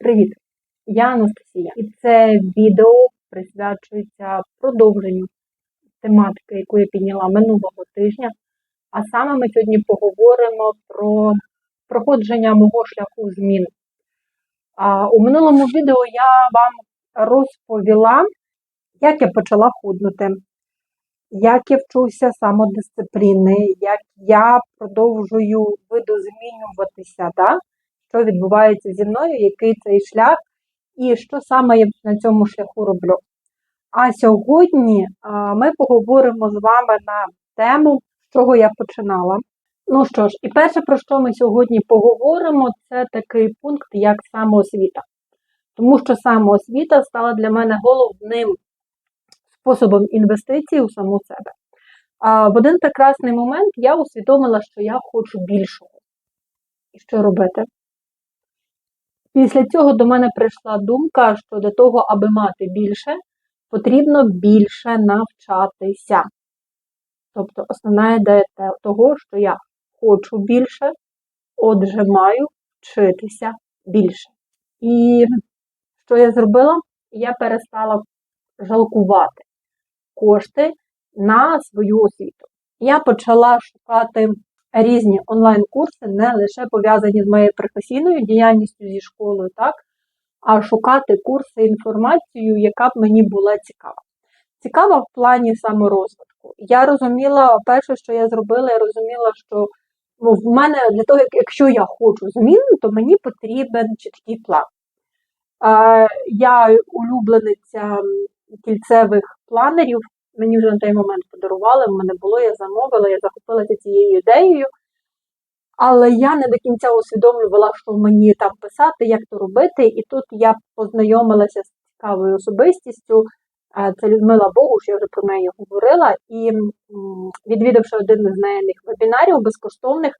Привіт! Я Анастасія, і це відео присвячується продовженню тематики, яку я підняла минулого тижня. А саме ми сьогодні поговоримо про проходження мого шляху змін. А, у минулому відео я вам розповіла, як я почала худнути, як я вчуся самодисципліни, як я продовжую видозмінюватися, да? Що відбувається зі мною, який цей шлях, і що саме я на цьому шляху роблю. А сьогодні ми поговоримо з вами на тему, з чого я починала. Ну що ж, і перше, про що ми сьогодні поговоримо, це такий пункт, як самоосвіта. Тому що самоосвіта стала для мене головним способом інвестицій у саму себе. А в один прекрасний момент я усвідомила, що я хочу більшого. І що робити? Після цього до мене прийшла думка, що для того, аби мати більше, потрібно більше навчатися. Тобто основна ідея того, що я хочу більше, отже, маю вчитися більше. І що я зробила? Я перестала жалкувати кошти на свою освіту. Я почала шукати різні онлайн-курси, не лише пов'язані з моєю професійною діяльністю зі школою, так, а шукати курси інформацію, яка б мені була цікава. Цікава в плані саморозвитку. Я розуміла, перше, що я зробила, я розуміла, що ну, в мене для того, якщо я хочу змін, то мені потрібен чіткий план. Е, я улюблениця кільцевих планерів, мені вже на той момент подарували, в мене було, я замовила, я захопилася цією ідеєю. Але я не до кінця усвідомлювала, що мені там писати, як то робити. І тут я познайомилася з цікавою особистістю. Це Людмила Богуш, я вже про неї говорила. І відвідавши один з неї вебінарів безкоштовних,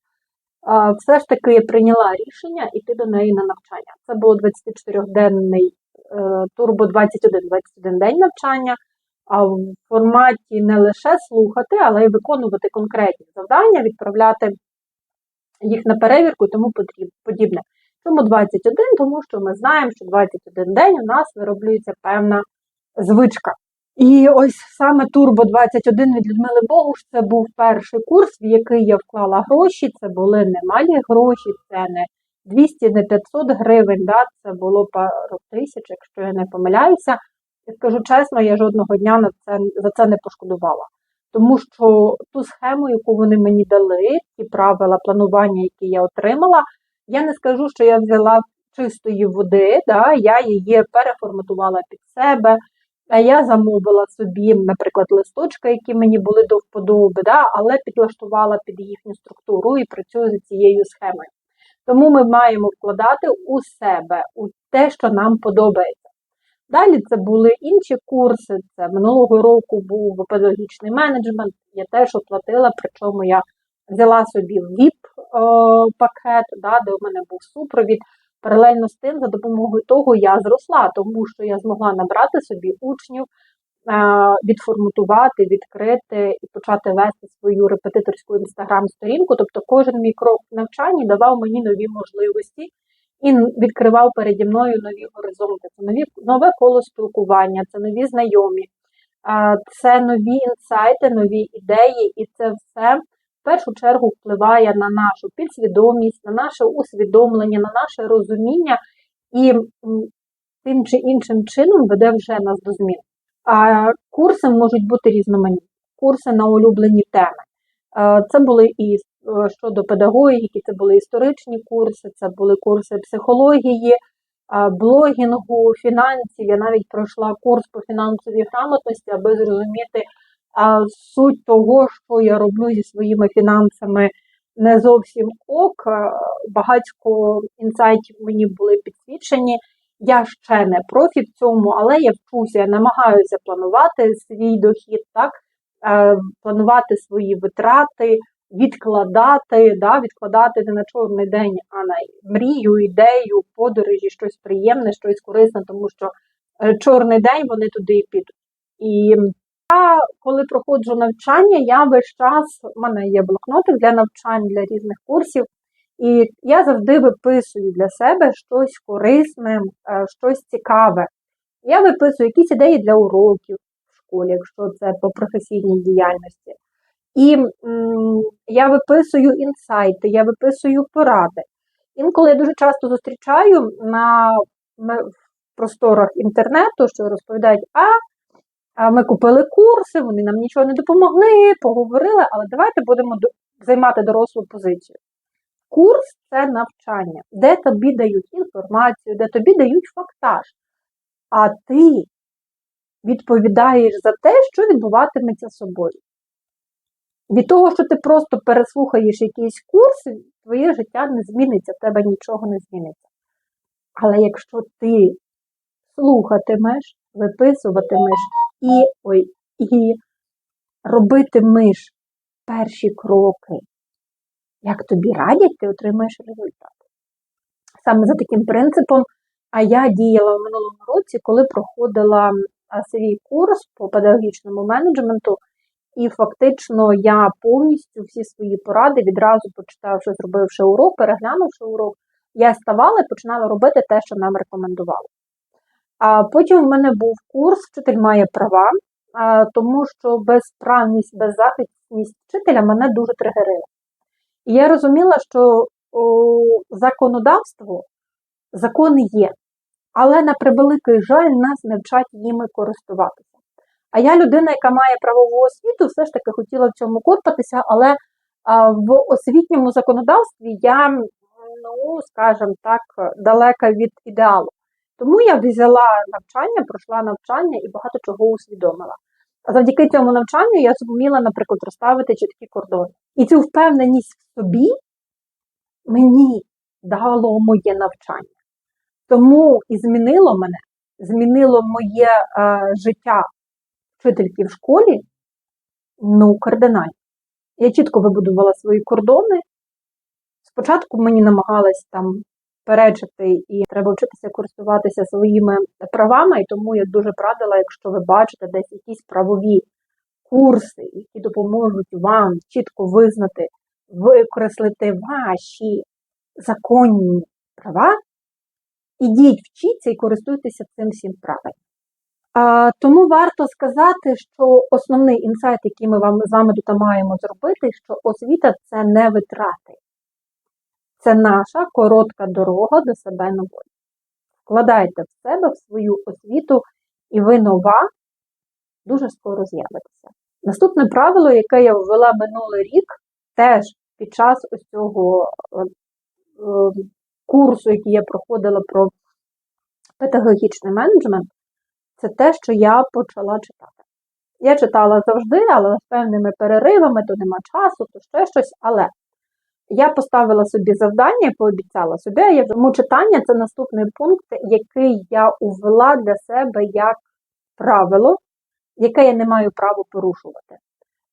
все ж таки прийняла рішення йти до неї на навчання. Це було 24-денний турбо 21 21 день навчання а в форматі не лише слухати, але й виконувати конкретні завдання, відправляти їх на перевірку і тому подібне. Чому 21? Тому що ми знаємо, що 21 день у нас вироблюється певна звичка. І ось саме Турбо 21 від Людмили Богуш це був перший курс, в який я вклала гроші. Це були не малі гроші, це не 200, не 500 гривень, да, це було пару тисяч, якщо я не помиляюся. Я скажу чесно, я жодного дня на це, за це не пошкодувала. Тому що ту схему, яку вони мені дали, ті правила планування, які я отримала, я не скажу, що я взяла чистої води, да, я її переформатувала під себе. А я замовила собі, наприклад, листочки, які мені були до вподоби, да, але підлаштувала під їхню структуру і працюю за цією схемою. Тому ми маємо вкладати у себе, у те, що нам подобається. Далі це були інші курси. Це минулого року був педагогічний менеджмент. Я теж оплатила, причому я взяла собі ВІП-пакет, да, де у мене був супровід. Паралельно з тим, за допомогою того я зросла, тому що я змогла набрати собі учнів, відформатувати, відкрити і почати вести свою репетиторську інстаграм-сторінку. Тобто кожен мій крок в навчанні давав мені нові можливості і відкривав переді мною нові горизонти. Це нові нове коло спілкування, це нові знайомі, це нові інсайти, нові ідеї, і це все в першу чергу впливає на нашу підсвідомість, на наше усвідомлення, на наше розуміння і тим чи іншим чином веде вже нас до змін. А курси можуть бути різноманітні, курси на улюблені теми. Це були і щодо педагогіки, це були історичні курси, це були курси психології, блогінгу, фінансів. Я навіть пройшла курс по фінансовій грамотності, аби зрозуміти суть того, що я роблю зі своїми фінансами не зовсім ок. Багатько інсайтів мені були підсвічені. Я ще не профі в цьому, але я вчуся, я намагаюся планувати свій дохід, так, е, планувати свої витрати, відкладати, да, відкладати не на чорний день, а на мрію, ідею, подорожі, щось приємне, щось корисне, тому що е, чорний день вони туди і підуть. І я, коли проходжу навчання, я весь час, у мене є блокноти для навчань, для різних курсів, І я завжди виписую для себе щось корисне, е, щось цікаве. Я виписую якісь ідеї для уроків в школі, якщо це по професійній діяльності. І м, я виписую інсайти, я виписую поради. Інколи я дуже часто зустрічаю на в просторах інтернету, що розповідають, а, ми купили курси, вони нам нічого не допомогли, поговорили, але давайте будемо займати дорослу позицію. Курс це навчання, де тобі дають інформацію, де тобі дають фактаж. А ти відповідаєш за те, що відбуватиметься з собою. Від того, що ти просто переслухаєш якийсь курс, твоє життя не зміниться, в тебе нічого не зміниться. Але якщо ти слухатимеш, виписуватимеш і, ой, і робитимеш перші кроки, як тобі радять, ти отримаєш результат. Саме за таким принципом, а я діяла в минулому році, коли проходила свій курс по педагогічному менеджменту, і фактично я повністю всі свої поради, відразу почитавши, зробивши урок, переглянувши урок, я ставала і починала робити те, що нам рекомендували. А потім в мене був курс Вчитель має права, тому що безправність, беззахисність вчителя мене дуже тригерила. І я розуміла, що о, законодавство, закони є, але на превеликий жаль нас не вчать їми користуватися. А я людина, яка має правову освіту, все ж таки хотіла в цьому корпатися, але в освітньому законодавстві я, ну, скажімо так, далека від ідеалу. Тому я взяла навчання, пройшла навчання і багато чого усвідомила. А завдяки цьому навчанню я зуміла, наприклад, розставити чіткі кордони. І цю впевненість в собі мені дало моє навчання. Тому і змінило мене, змінило моє е, життя вчительки в школі, ну, кардинально. Я чітко вибудувала свої кордони. Спочатку мені намагалась там перечити і треба вчитися користуватися своїми правами, і тому я дуже б радила, якщо ви бачите десь якісь правові курси, які допоможуть вам чітко визнати, викреслити ваші законні права, ідіть, вчіться і користуйтеся цим всім правильно. Тому варто сказати, що основний інсайт, який ми вам з вами тут маємо зробити, що освіта це не витрати. Це наша коротка дорога до себе нової. Вкладайте в себе, в свою освіту, і ви нова дуже скоро з'явитеся. Наступне правило, яке я ввела минулий рік, теж під час ось цього е, е, курсу, який я проходила про педагогічний менеджмент, це те, що я почала читати. Я читала завжди, але з певними переривами, то нема часу, то ще щось. Але я поставила собі завдання, пообіцяла собі, я тому читання це наступний пункт, який я увела для себе як правило, яке я не маю права порушувати.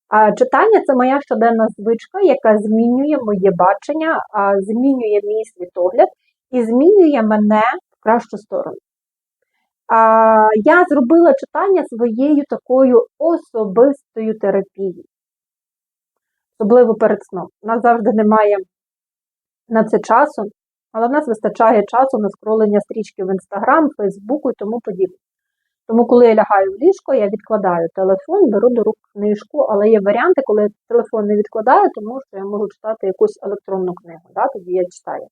А читання це моя щоденна звичка, яка змінює моє бачення, змінює мій світогляд і змінює мене в кращу сторону. Я зробила читання своєю такою особистою терапією, особливо перед сном. У нас завжди немає на це часу, але в нас вистачає часу на скролення стрічки в Інстаграм, Фейсбуку і тому подібне. Тому, коли я лягаю в ліжко, я відкладаю телефон, беру до рук книжку, але є варіанти, коли я телефон не відкладаю, тому що я можу читати якусь електронну книгу. Да? Тоді я читаю.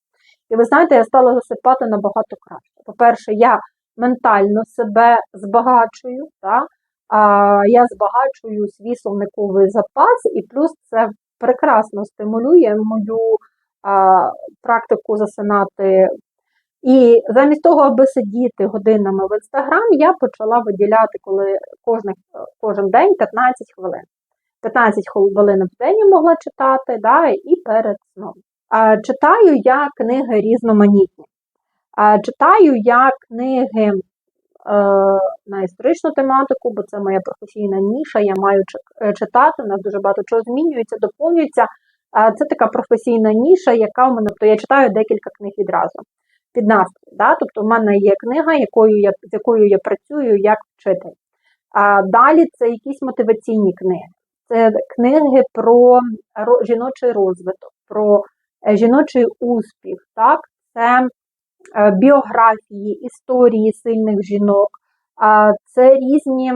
І ви знаєте, я стала засипати набагато краще. По-перше, я ментально себе збагачую, да? а, я збагачую свій словниковий запас, і плюс це прекрасно стимулює мою а, практику засинати і замість того, аби сидіти годинами в інстаграм, я почала виділяти коли кожен, кожен день 15 хвилин. 15 хвилин в день я могла читати, да, і перед сном. А, читаю я книги різноманітні. Читаю я книги е, на історичну тематику, бо це моя професійна ніша, я маю читати, у нас дуже багато чого змінюється, доповнюється. Це така професійна ніша, яка у мене, то я читаю декілька книг відразу під настрій. Да? Тобто в мене є книга, якою я, з якою я працюю як вчитель. А далі це якісь мотиваційні книги. Це книги про ро- жіночий розвиток, про е, жіночий успіх, так, це е, біографії, історії сильних жінок, це різні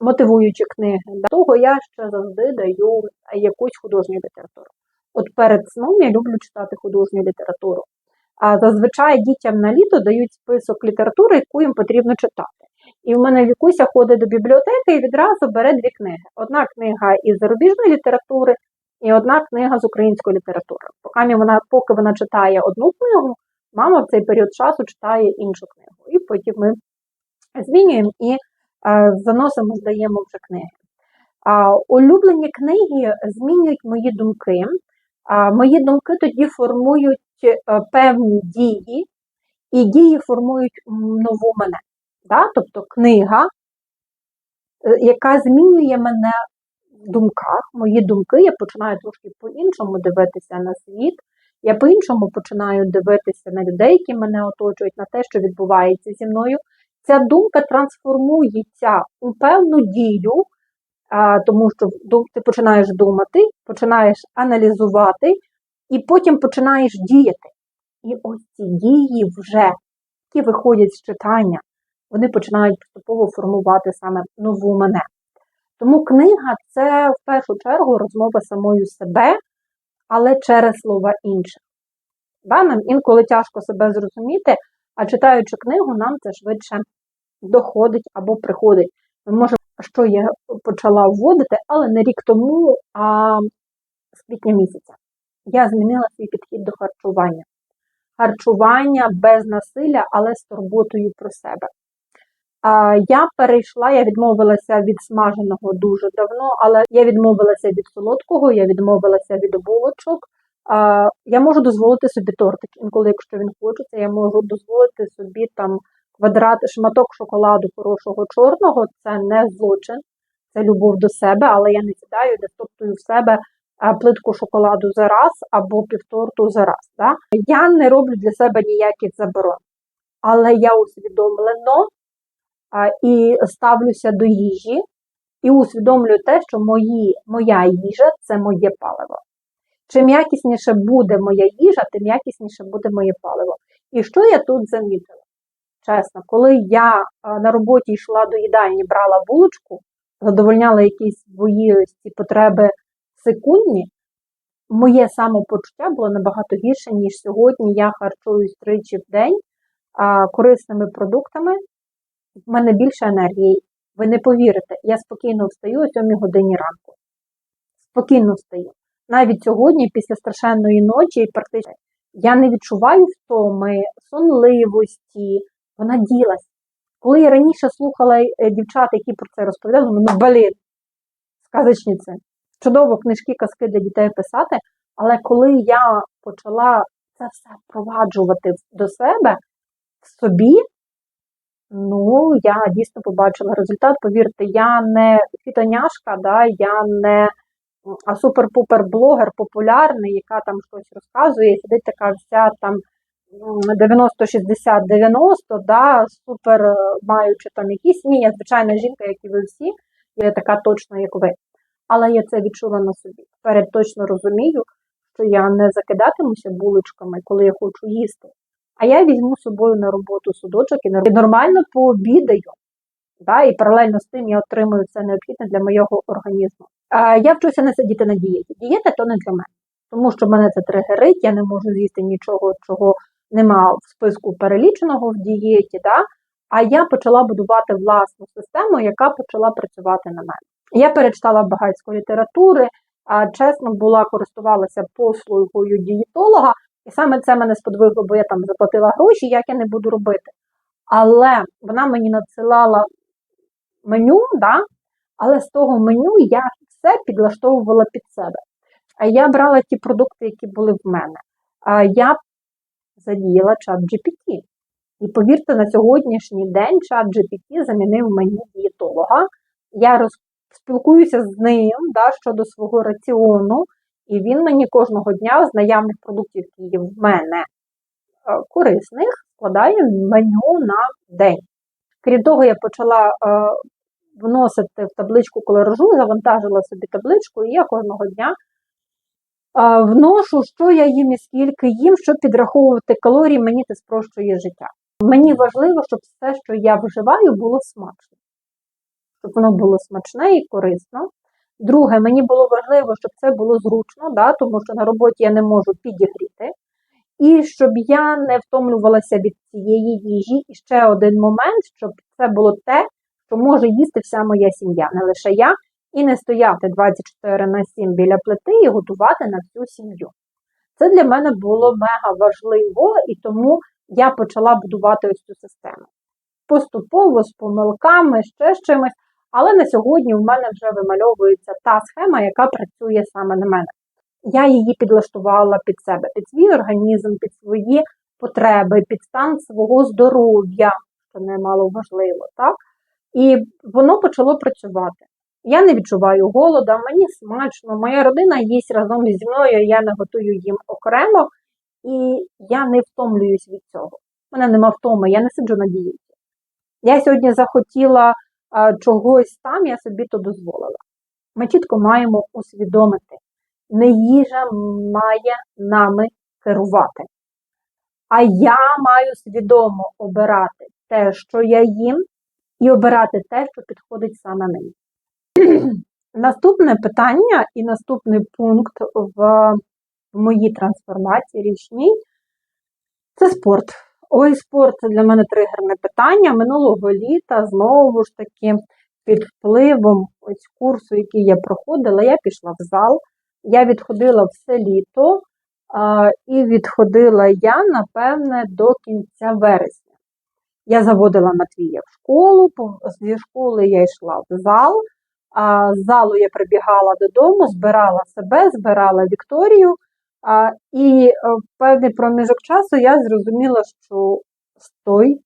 мотивуючі книги. До того я ще завжди даю якусь художню літературу. От перед сном я люблю читати художню літературу. А зазвичай дітям на літо дають список літератури, яку їм потрібно читати. І в мене Вікуся ходить до бібліотеки і відразу бере дві книги: одна книга із зарубіжної літератури і одна книга з української літератури. Поки вона, поки вона читає одну книгу, мама в цей період часу читає іншу книгу. І потім ми змінюємо і е, заносимо, здаємо вже книги. А, улюблені книги змінюють мої думки. А, мої думки тоді формують е, певні дії, і дії формують нову мене. Да? Тобто книга, е, яка змінює мене думках, мої думки, я починаю трошки по-іншому дивитися на світ, я по-іншому починаю дивитися на людей, які мене оточують, на те, що відбувається зі мною. Ця думка трансформується у певну дію, тому що ти починаєш думати, починаєш аналізувати, і потім починаєш діяти. І ось ці дії вже, які виходять з читання, вони починають поступово формувати саме нову мене. Тому книга це в першу чергу розмова самою себе, але через слова інших. Да, нам інколи тяжко себе зрозуміти, а читаючи книгу, нам це швидше доходить або приходить. Ми можемо, що я почала вводити, але не рік тому, а з квітня місяця. Я змінила свій підхід до харчування. Харчування без насилля, але з турботою про себе. Я перейшла, я відмовилася від смаженого дуже давно, але я відмовилася від солодкого, я відмовилася від булочок. Я можу дозволити собі тортик. Інколи, якщо він хочеться, я можу дозволити собі там квадрат, шматок шоколаду хорошого чорного. Це не злочин, це любов до себе, але я не сідаю, де топтую в себе плитку шоколаду за раз або півторту за раз. Да? Я не роблю для себе ніяких заборон, але я усвідомлено і ставлюся до їжі і усвідомлюю те, що мої, моя їжа це моє паливо. Чим якісніше буде моя їжа, тим якісніше буде моє паливо. І що я тут замітила? Чесно, коли я на роботі йшла до їдальні, брала булочку, задовольняла якісь свої ці потреби секундні, моє самопочуття було набагато гірше, ніж сьогодні. Я харчуюсь тричі в день корисними продуктами, в мене більше енергії. Ви не повірите, я спокійно встаю о 7 годині ранку. Спокійно встаю. Навіть сьогодні, після страшенної ночі, практично я не відчуваю втоми, сонливості, вона ділась. Коли я раніше слухала е, дівчат, які про це розповідали, ну блін, сказочниці. Чудово книжки, казки для дітей писати, але коли я почала це все впроваджувати до себе, в собі, Ну, я дійсно побачила результат. Повірте, я не фітоняшка, да, я не супер-пупер блогер популярний, яка там щось розказує, сидить така вся там 90-60-90, да, супер е, маючи там якісь ні, я звичайна жінка, як і ви всі, я така точно, як ви. Але я це відчула на собі. Тепер точно розумію, що я не закидатимуся булочками, коли я хочу їсти. А я візьму з собою на роботу судочок і нормально пообідаю. Да, і паралельно з тим я отримую все необхідне для моєго організму. А, я вчуся не сидіти на дієті. Дієта то не для мене, тому що мене це тригерить, я не можу з'їсти нічого, чого нема в списку переліченого в дієті. Да? А я почала будувати власну систему, яка почала працювати на мене. Я перечитала багатської літератури, а чесно була користувалася послугою дієтолога, і саме це мене сподвигло, бо я там заплатила гроші, як я не буду робити. Але вона мені надсилала меню, да? але з того меню я все підлаштовувала під себе. Я брала ті продукти, які були в мене. Я задіяла чат GPT. І повірте, на сьогоднішній день чат GPT замінив мені дієтолога. Я роз... спілкуюся з ним да, щодо свого раціону. І він мені кожного дня з наявних продуктів, які в мене е, корисних, складає меню на день. Крім того, я почала е, вносити в табличку, коли завантажила собі табличку, і я кожного дня Вношу, що я їм і скільки їм, щоб підраховувати калорії, мені це спрощує життя. Мені важливо, щоб все, що я вживаю, було смачно. Щоб воно було смачне і корисно. Друге, мені було важливо, щоб це було зручно, да, тому що на роботі я не можу підігріти. І щоб я не втомлювалася від цієї їжі. І ще один момент, щоб це було те, що може їсти вся моя сім'я, не лише я, і не стояти 24 на 7 біля плити і готувати на всю сім'ю. Це для мене було мега важливо, і тому я почала будувати ось цю систему. Поступово, з помилками, ще з чимось, але на сьогодні в мене вже вимальовується та схема, яка працює саме на мене. Я її підлаштувала під себе, під свій організм, під свої потреби, під стан свого здоров'я, що немало важливо, так? І воно почало працювати. Я не відчуваю голода, мені смачно, моя родина їсть разом зі мною, я не готую їм окремо, і я не втомлююсь від цього. У мене нема втоми, я не сиджу на дієті. Я сьогодні захотіла чогось там, я собі то дозволила. Ми чітко маємо усвідомити, не їжа має нами керувати. А я маю свідомо обирати те, що я їм, і обирати те, що підходить саме мені. Наступне питання і наступний пункт в, моїй трансформації річній це спорт. Ой, спорт це для мене тригерне питання. Минулого літа знову ж таки під впливом ось курсу, який я проходила, я пішла в зал. Я відходила все літо, а, і відходила я, напевне, до кінця вересня. Я заводила Матвія в школу, зі школи я йшла в зал, а з залу я прибігала додому, збирала себе, збирала Вікторію. А, І е, в певний проміжок часу я зрозуміла, що стой,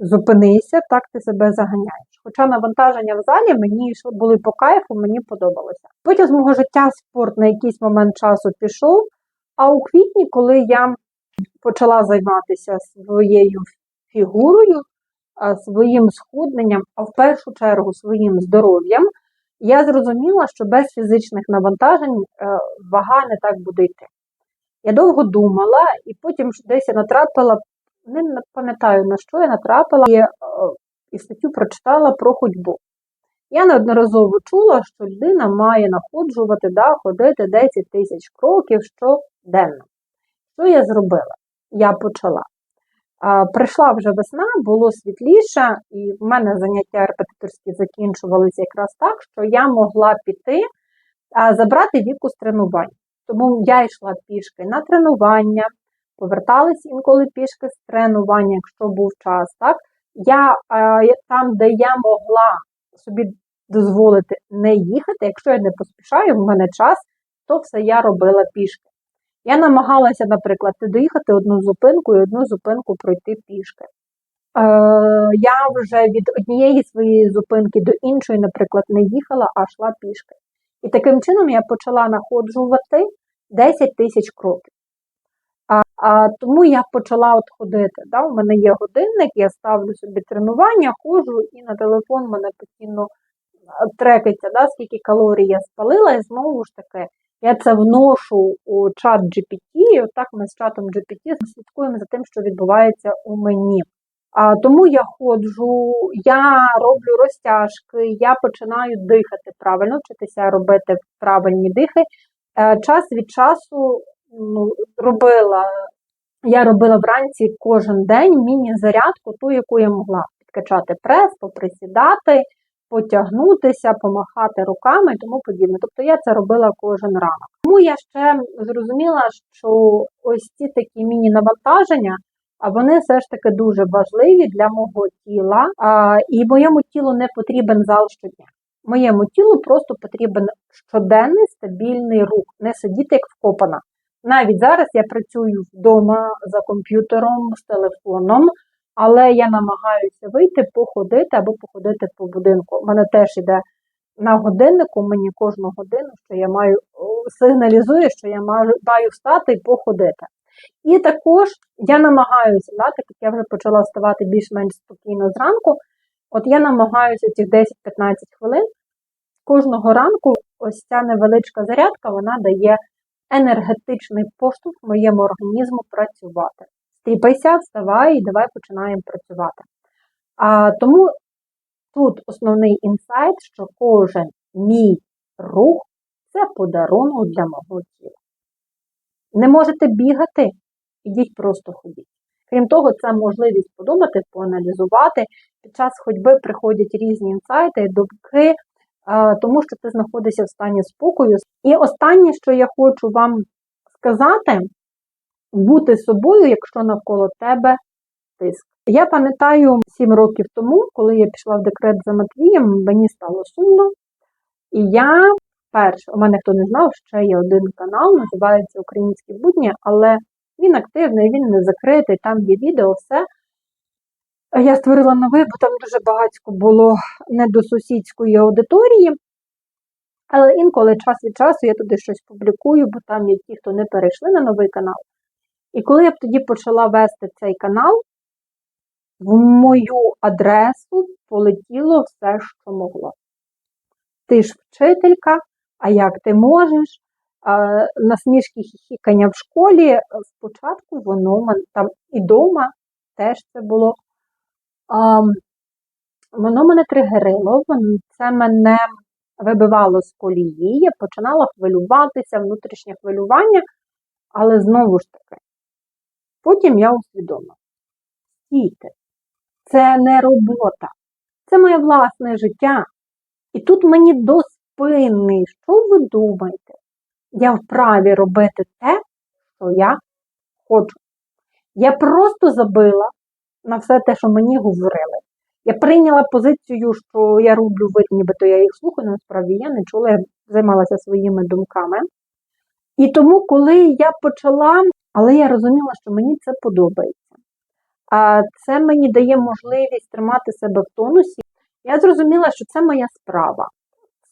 зупинися, так ти себе заганяєш. Хоча навантаження в залі мені були по кайфу, мені подобалося. Потім з мого життя спорт на якийсь момент часу пішов, а у квітні, коли я почала займатися своєю фігурою, своїм схудненням, а в першу чергу своїм здоров'ям, я зрозуміла, що без фізичних навантажень е, вага не так буде йти. Я довго думала, і потім десь я натрапила, не пам'ятаю на що я натрапила, і, е, і статтю прочитала про ходьбу. Я неодноразово чула, що людина має находжувати, да, ходити 10 тисяч кроків щоденно. Що я зробила? Я почала. Прийшла вже весна, було світліше, і в мене заняття репетиторські закінчувалися якраз так, що я могла піти, забрати віку з тренувань. Тому я йшла пішки на тренування, поверталась інколи пішки з тренування, якщо був час. Так? Я Там, де я могла собі дозволити не їхати, якщо я не поспішаю, в мене час, то все я робила пішки. Я намагалася, наприклад, доїхати одну зупинку і одну зупинку пройти пішки. Е, Я вже від однієї своєї зупинки до іншої, наприклад, не їхала, а йшла пішки. І таким чином я почала находжувати 10 тисяч кроків. А, а Тому я почала от ходити. Да? У мене є годинник, я ставлю собі тренування, ходжу, і на телефон мене постійно трекається, да, скільки калорій я спалила, і знову ж таки. Я це вношу у чат GPT, і отак ми з чатом GPT слідкуємо за тим, що відбувається у мені. А, Тому я ходжу, я роблю розтяжки, я починаю дихати правильно, вчитися робити правильні дихи. Е, час від часу ну, робила, я робила вранці кожен день міні-зарядку, ту, яку я могла підкачати прес, поприсідати потягнутися, помахати руками і тому подібне. Тобто я це робила кожен ранок. Тому я ще зрозуміла, що ось ці такі міні-навантаження. А вони все ж таки дуже важливі для мого тіла, а, і моєму тілу не потрібен зал щодня. Моєму тілу просто потрібен щоденний стабільний рух, не сидіти як вкопана. Навіть зараз я працюю вдома за комп'ютером, з телефоном, але я намагаюся вийти, походити або походити по будинку. У мене теж іде на годиннику, мені кожну годину, що я маю сигналізує, що я маю встати і походити. І також я намагаюся, да, так як я вже почала вставати більш-менш спокійно зранку, от я намагаюся цих 10-15 хвилин кожного ранку ось ця невеличка зарядка вона дає енергетичний поштовх моєму організму працювати. Стріпайся, вставай і давай починаємо працювати. А, тому тут основний інсайт, що кожен мій рух це подарунок для мого тіла. Не можете бігати, ідіть просто ходіть. Крім того, це можливість подумати, поаналізувати. Під час ходьби приходять різні інсайти, думки, тому що ти знаходишся в стані спокою. І останнє, що я хочу вам сказати, бути собою, якщо навколо тебе тиск. Я пам'ятаю 7 років тому, коли я пішла в декрет за Матвієм, мені стало сумно. І я перше, у мене хто не знав, ще є один канал, називається Українські будні, але він активний, він не закритий, там є відео, все. Я створила новий, бо там дуже багатько було не до сусідської аудиторії. Але інколи час від часу я туди щось публікую, бо там є ті, хто не перейшли на новий канал. І коли я б тоді почала вести цей канал, в мою адресу полетіло все, що могло. Ти ж вчителька, а як ти можеш? Насмішки хіхікання в школі, спочатку воно там і вдома теж це було. Воно мене тригерило, це мене вибивало з колії, я починала хвилюватися, внутрішнє хвилювання, але знову ж таки, потім я усвідомила, стійте, це не робота, це моє власне життя. І тут мені до спини, що ви думаєте? Я вправі робити те, що я хочу. Я просто забила на все те, що мені говорили. Я прийняла позицію, що я роблю вид, нібито я їх слухаю, насправді я не чула, я займалася своїми думками. І тому, коли я почала, але я розуміла, що мені це подобається. А це мені дає можливість тримати себе в тонусі. Я зрозуміла, що це моя справа.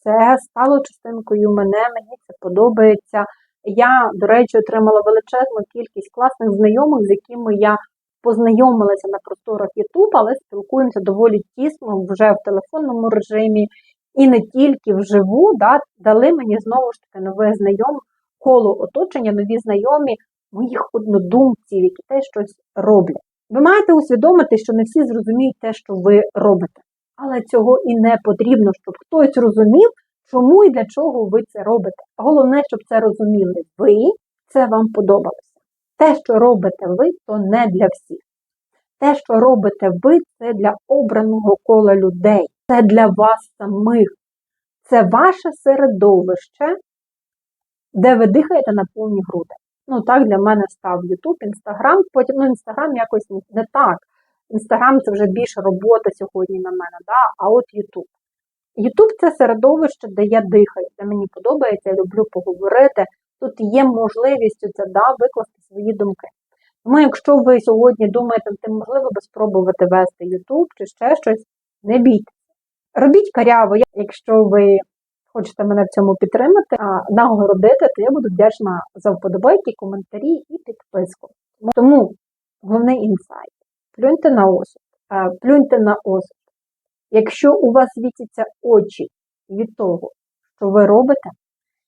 Це стало частинкою мене, мені це подобається. Я, до речі, отримала величезну кількість класних знайомих, з якими я познайомилася на просторах YouTube, але спілкуємося доволі тісно вже в телефонному режимі і не тільки вживу, да, дали мені знову ж таки нове знайоме коло оточення, нові знайомі моїх однодумців, які теж щось роблять. Ви маєте усвідомити, що не всі зрозуміють те, що ви робите. Але цього і не потрібно, щоб хтось розумів, чому і для чого ви це робите. Головне, щоб це розуміли ви, це вам подобалося. Те, що робите ви, то не для всіх. Те, що робите ви, це для обраного кола людей, це для вас самих. Це ваше середовище, де ви дихаєте на повні груди. Ну, так для мене став YouTube, Instagram, потім ну, Instagram якось не так. Інстаграм це вже більше робота сьогодні на мене, да? а от Ютуб. Ютуб це середовище, де я дихаю, де мені подобається, я люблю поговорити. Тут є можливість це, да, викласти свої думки. Тому, якщо ви сьогодні думаєте, тим можливо би спробувати вести Ютуб чи ще щось, не бійтеся. Робіть каряво, якщо ви хочете мене в цьому підтримати, нагородити, то я буду вдячна за вподобайки, коментарі і підписку. Тому головний інсайт. Плюньте на осуд, плюньте на осуд. Якщо у вас світяться очі від того, що ви робите,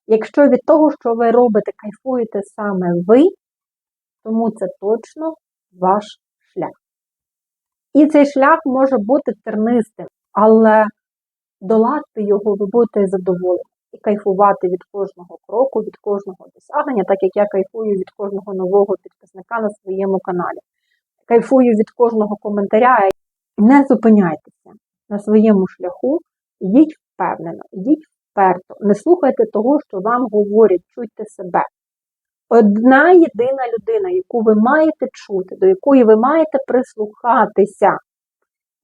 якщо від того, що ви робите, кайфуєте саме ви, тому це точно ваш шлях. І цей шлях може бути тернистим, але долати його ви будете задоволені і кайфувати від кожного кроку, від кожного досягнення, так як я кайфую від кожного нового підписника на своєму каналі. Кайфую від кожного коментаря. Не зупиняйтеся на своєму шляху, йдіть впевнено, йдіть вперто, не слухайте того, що вам говорять, чуйте себе. Одна єдина людина, яку ви маєте чути, до якої ви маєте прислухатися,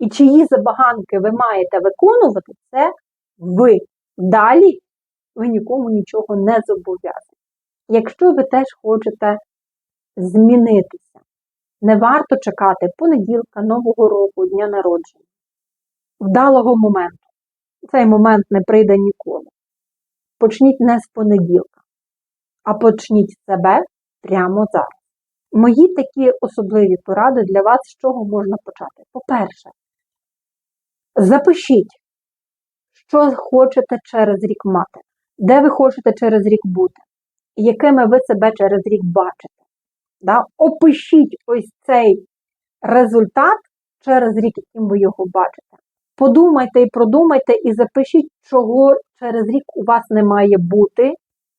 і чиї забаганки ви маєте виконувати, це ви. Далі ви нікому нічого не зобов'язані. Якщо ви теж хочете змінитися, не варто чекати понеділка, Нового року, дня народження, вдалого моменту. Цей момент не прийде ніколи. Почніть не з понеділка, а почніть себе прямо зараз. Мої такі особливі поради для вас, з чого можна почати. По-перше, запишіть, що хочете через рік мати, де ви хочете через рік бути. якими ви себе через рік бачите. Да? Опишіть ось цей результат через рік, яким ви його бачите. Подумайте і продумайте, і запишіть, чого через рік у вас не має бути,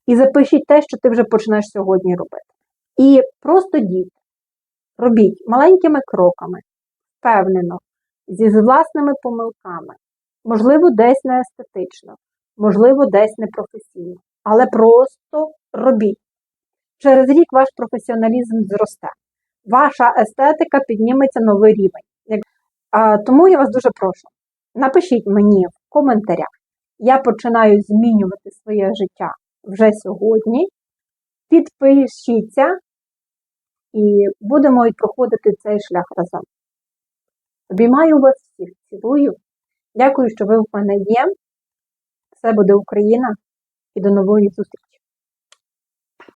і запишіть те, що ти вже почнеш сьогодні робити. І просто дійте. Робіть маленькими кроками, впевнено, зі власними помилками, можливо, десь не естетично, можливо, десь непрофесійно, але просто робіть. Через рік ваш професіоналізм зросте, ваша естетика підніметься новий рівень. Тому я вас дуже прошу, напишіть мені в коментарях. Я починаю змінювати своє життя вже сьогодні. Підпишіться і будемо проходити цей шлях разом. Обіймаю вас всіх, цілую. Дякую, що ви в мене є. Все буде Україна і до нової зустрічі!